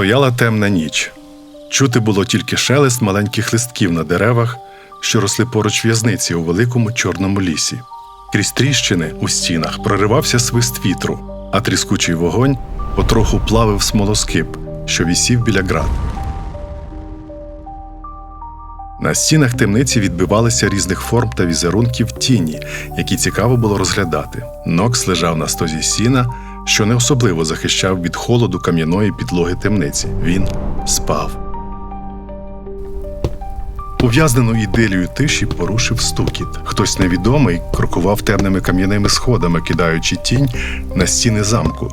Стояла темна ніч. Чути було тільки шелест маленьких листків на деревах, що росли поруч в'язниці у великому чорному лісі. Крізь тріщини у стінах проривався свист вітру, а тріскучий вогонь потроху плавив смолоскип, що вісів біля град. На стінах темниці відбивалися різних форм та візерунків тіні, які цікаво було розглядати. Нокс лежав на стозі сіна, що не особливо захищав від холоду кам'яної підлоги темниці. Він спав. Ув'язнену іделію тиші порушив стукіт. Хтось невідомий крокував темними кам'яними сходами, кидаючи тінь на стіни замку.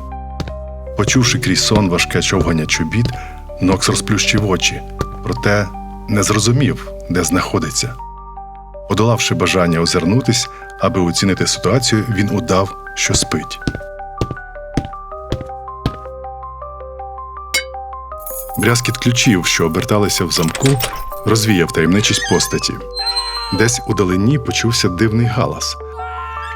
Почувши крізь сон важке човгання чобіт, Нокс розплющив очі, проте не зрозумів, де знаходиться. Подолавши бажання озирнутись, аби оцінити ситуацію, він удав, що спить. Брязкіт ключів, що оберталися в замку, розвіяв таємничість постаті. Десь у далині почувся дивний галас.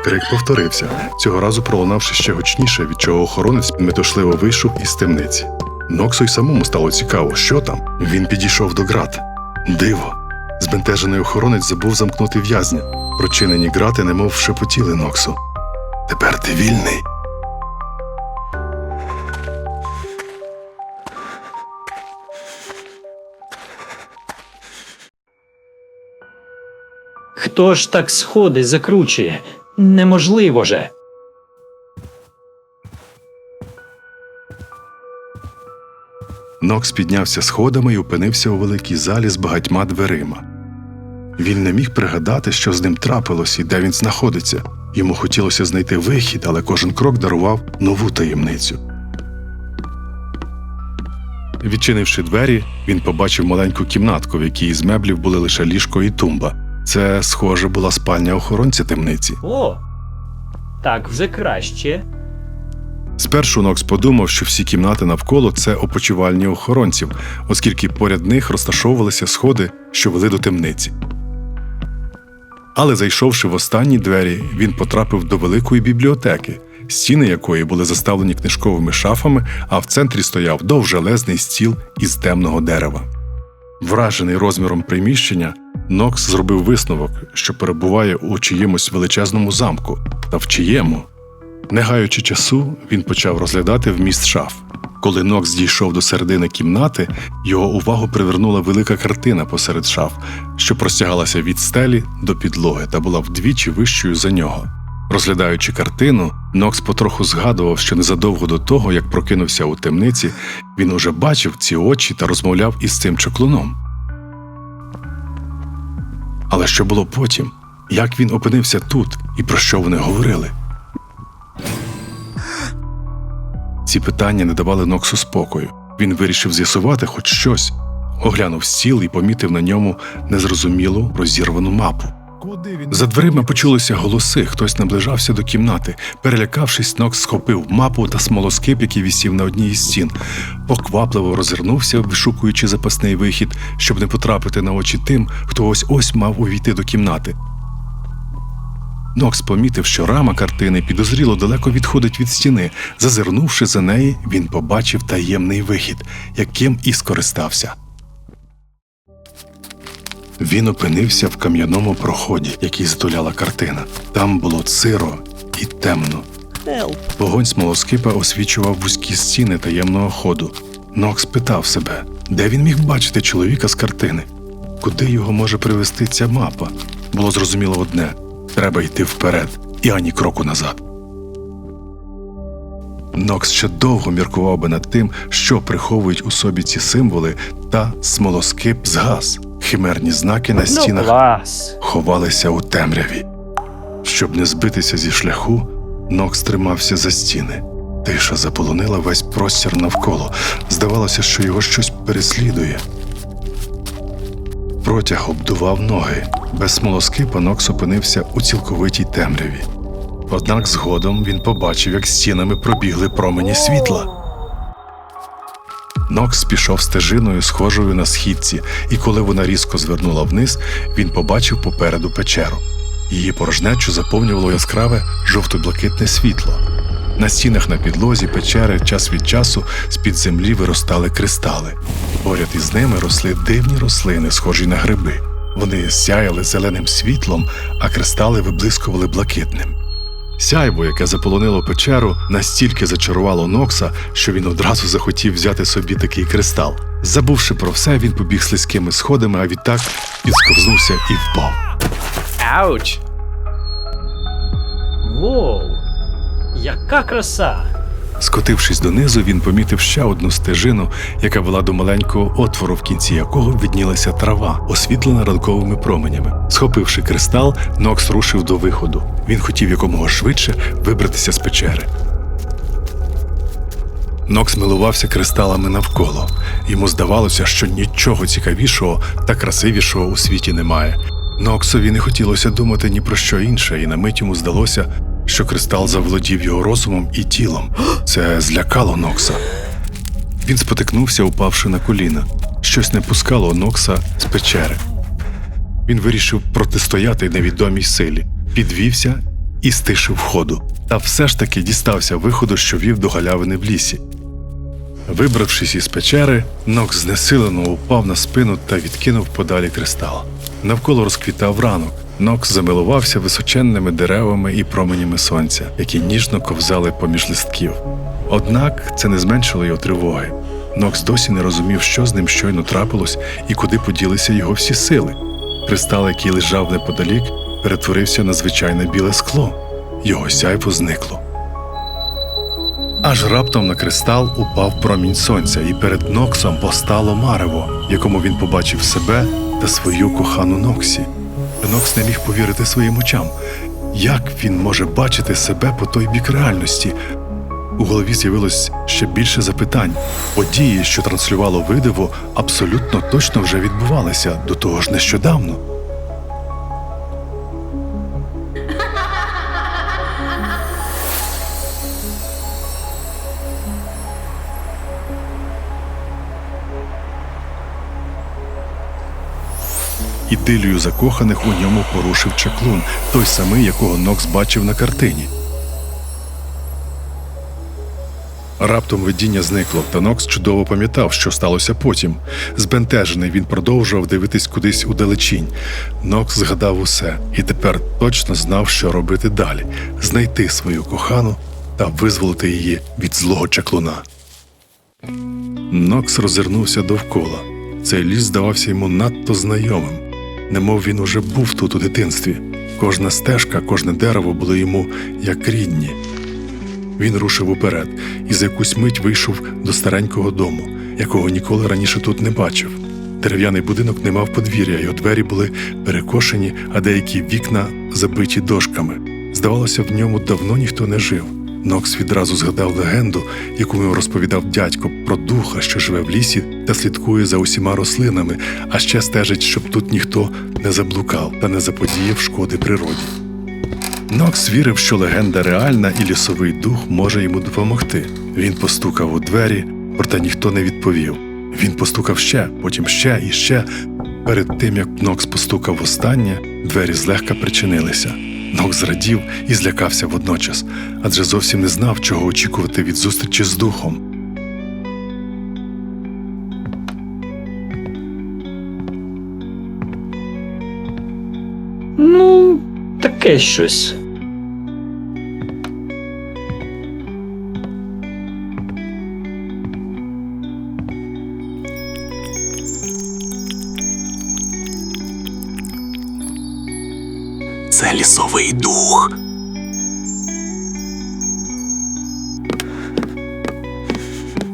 Крик повторився, цього разу пролунавши ще гучніше, від чого охоронець метушливо вийшов із темниці. Ноксу й самому стало цікаво, що там. Він підійшов до град. Диво! Збентежений охоронець забув замкнути в'язня. Прочинені грати, немов шепотіли Ноксу. Тепер ти вільний. Хто ж так сходи закручує? Неможливо же. Нокс піднявся сходами і опинився у великій залі з багатьма дверима. Він не міг пригадати, що з ним трапилось і де він знаходиться. Йому хотілося знайти вихід, але кожен крок дарував нову таємницю. Відчинивши двері, він побачив маленьку кімнатку, в якій із меблів були лише ліжко і тумба. Це, схоже, була спальня охоронця темниці. О, так вже краще. Спершу Нокс подумав, що всі кімнати навколо це опочивальні охоронців, оскільки поряд них розташовувалися сходи, що вели до темниці. Але зайшовши в останні двері, він потрапив до великої бібліотеки, стіни якої були заставлені книжковими шафами, а в центрі стояв довжелезний стіл із темного дерева. Вражений розміром приміщення, Нокс зробив висновок, що перебуває у чиємусь величезному замку, та в чиєму. Не гаючи часу, він почав розглядати вміст шаф. Коли Нокс дійшов до середини кімнати, його увагу привернула велика картина посеред шаф, що простягалася від стелі до підлоги та була вдвічі вищою за нього. Розглядаючи картину, Нокс потроху згадував, що незадовго до того, як прокинувся у темниці, він уже бачив ці очі та розмовляв із цим чоклуном. Але що було потім? Як він опинився тут і про що вони говорили? Ці питання не давали Ноксу спокою. Він вирішив з'ясувати хоч щось, оглянув стіл і помітив на ньому незрозумілу розірвану мапу. За дверима почулися голоси, хтось наближався до кімнати. Перелякавшись, Нокс схопив мапу та смолоскип, який вісів на одній із стін. Поквапливо розвернувся, вишукуючи запасний вихід, щоб не потрапити на очі тим, хто ось ось мав увійти до кімнати. Нокс помітив, що рама картини підозріло далеко відходить від стіни. Зазирнувши за неї, він побачив таємний вихід, яким і скористався. Він опинився в кам'яному проході, який затуляла картина. Там було сиро і темно. Вогонь смолоскипа освічував вузькі стіни таємного ходу. Нокс питав себе, де він міг бачити чоловіка з картини, куди його може привести ця мапа. Було зрозуміло одне треба йти вперед і ані кроку назад. Нокс ще довго міркував би над тим, що приховують у собі ці символи, та смолоскип згас. Химерні знаки на Ну, стінах ховалися у темряві. Щоб не збитися зі шляху, Нокс тримався за стіни. Тиша заполонила весь простір навколо. Здавалося, що його щось переслідує. Протяг обдував ноги. Без смолоскипа Нокс опинився у цілковитій темряві. Однак згодом він побачив, як стінами пробігли промені світла. Нокс пішов стежиною, схожою на східці, і коли вона різко звернула вниз, він побачив попереду печеру. Її порожнечу заповнювало яскраве жовто-блакитне світло. На стінах на підлозі печери час від часу з-під землі виростали кристали. Поряд із ними росли дивні рослини, схожі на гриби. Вони сяяли зеленим світлом, а кристали виблискували блакитним. Сяйво, яке заполонило печеру, настільки зачарувало Нокса, що він одразу захотів взяти собі такий кристал. Забувши про все, він побіг слизькими сходами, а відтак підсковзнувся і впав. Ауч! Воу! Яка краса! Скотившись донизу, він помітив ще одну стежину, яка вела до маленького отвору, в кінці якого віднілася трава, освітлена ранковими променями. Схопивши кристал, Нокс рушив до виходу. Він хотів якомога швидше вибратися з печери. Нокс милувався кристалами навколо. Йому здавалося, що нічого цікавішого та красивішого у світі немає. Ноксові не хотілося думати ні про що інше, і на мить йому здалося, що кристал заволодів його розумом і тілом. Це злякало Нокса. Він спотикнувся, упавши на коліна. Щось не пускало Нокса з печери. Він вирішив протистояти невідомій силі, підвівся і стишив ходу. Та все ж таки дістався виходу, що вів до галявини в лісі. Вибравшись із печери, Нокс знесилено упав на спину та відкинув подалі кристал. Навколо розквітав ранок. Нокс замилувався височенними деревами і променями сонця, які ніжно ковзали поміж листків. Однак це не зменшило його тривоги. Нокс досі не розумів, що з ним щойно трапилось і куди поділися його всі сили. Кристал, який лежав неподалік, перетворився на звичайне біле скло. Його сяйво зникло. Аж раптом на кристал упав промінь сонця, і перед Ноксом постало марево, якому він побачив себе та свою кохану Ноксі. Нокс не міг повірити своїм очам. Як він може бачити себе по той бік реальності? У голові з'явилось ще більше запитань. Події, що транслювало видиво, абсолютно точно вже відбувалися до того ж нещодавно. Ідилію закоханих у ньому порушив чаклун, той самий, якого Нокс бачив на картині. Раптом видіння зникло, та Нокс чудово пам'ятав, що сталося потім. Збентежений він продовжував дивитись кудись у далечінь. Нокс згадав усе і тепер точно знав, що робити далі: знайти свою кохану та визволити її від злого чаклуна. Нокс роззирнувся довкола. Цей ліс здавався йому надто знайомим, немов він уже був тут у дитинстві. Кожна стежка, кожне дерево було йому як рідні. Він рушив уперед і за якусь мить вийшов до старенького дому, якого ніколи раніше тут не бачив. Дерев'яний будинок не мав подвір'я, його двері були перекошені, а деякі вікна забиті дошками. Здавалося, в ньому давно ніхто не жив. Нокс відразу згадав легенду, яку йому розповідав дядько про духа, що живе в лісі та слідкує за усіма рослинами, а ще стежить, щоб тут ніхто не заблукав та не заподіяв шкоди природі. Нокс вірив, що легенда реальна і лісовий дух може йому допомогти. Він постукав у двері, проте ніхто не відповів. Він постукав ще, потім ще і ще. Перед тим як Нокс постукав останнє, двері злегка причинилися. Нокс зрадів і злякався водночас, адже зовсім не знав, чого очікувати від зустрічі з духом. Ну, таке щось. Лісовий дух.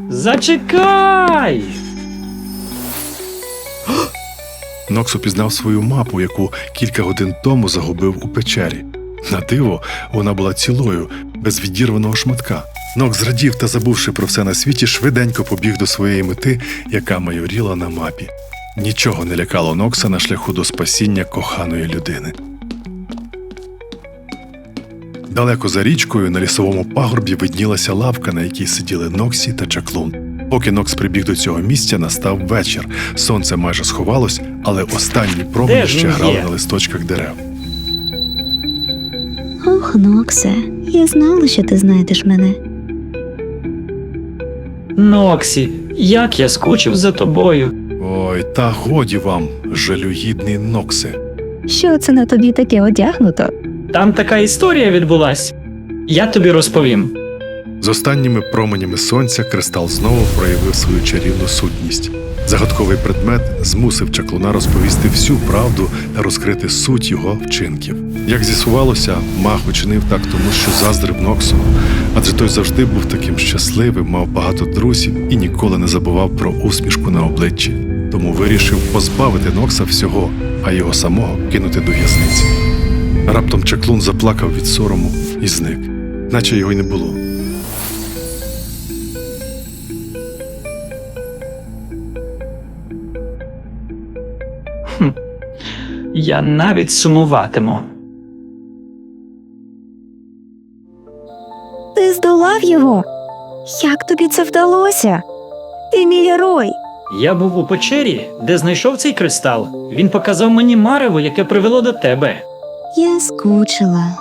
Зачекай! Нокс упізнав свою мапу, яку кілька годин тому загубив у печері. На диво, вона була цілою, без відірваного шматка. Нокс зрадів та, забувши про все на світі, швиденько побіг до своєї мети, яка майоріла на мапі. Нічого не лякало Нокса на шляху до спасіння коханої людини. Далеко за річкою на лісовому пагорбі виднілася лавка, на якій сиділи Ноксі та Чаклун. Поки Нокс прибіг до цього місця, настав вечір. Сонце майже сховалось, але останні промені ще грали є? на листочках дерев. Ох, Ноксе, Я знала, що ти знайдеш мене. Ноксі, як я скучив за тобою. Ой, та годі вам, жалюгідний Ноксе. Що це на тобі таке одягнуто? Там така історія відбулась. Я тобі розповім. З останніми променями сонця кристал знову проявив свою чарівну сутність. Загадковий предмет змусив чаклуна розповісти всю правду та розкрити суть його вчинків. Як з'ясувалося, маг учинив так тому, що заздрив Ноксу, адже той завжди був таким щасливим, мав багато друзів і ніколи не забував про усмішку на обличчі. Тому вирішив позбавити Нокса всього, а його самого кинути до в'язниці. Раптом чаклун заплакав від сорому і зник, наче його й не було. Я навіть сумуватиму. Ти здолав його? Як тобі це вдалося? Ти мій герой. Я був у печері, де знайшов цей кристал. Він показав мені марево, яке привело до тебе. Я скучила.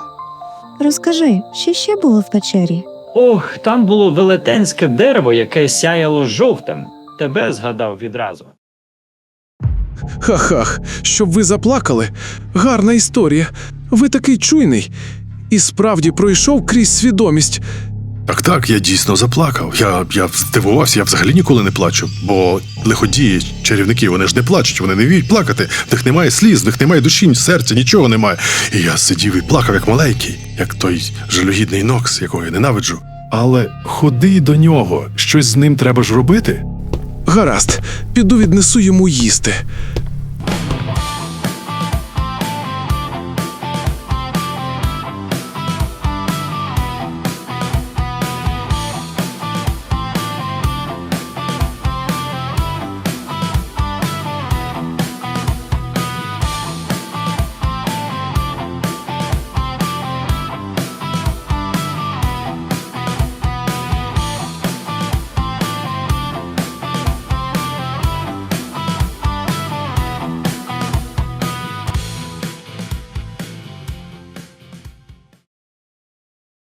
Розкажи, що ще було в печері? Ох, там було велетенське дерево, яке сяяло жовтим. Тебе згадав відразу. Ха-ха, щоб ви заплакали. Гарна історія. Ви такий чуйний. І справді пройшов крізь свідомість. Так, так, я дійсно заплакав. Я, я здивувався, я взагалі ніколи не плачу. Бо лиходії, чарівники, вони ж не плачуть, вони не вміють плакати. В них немає сліз, в них немає душі, серця, нічого немає. І я сидів і плакав, як маленький, як той жалюгідний Нокс, якого я ненавиджу. Але ходи до нього, щось з ним треба ж робити. Гаразд, піду віднесу йому їсти.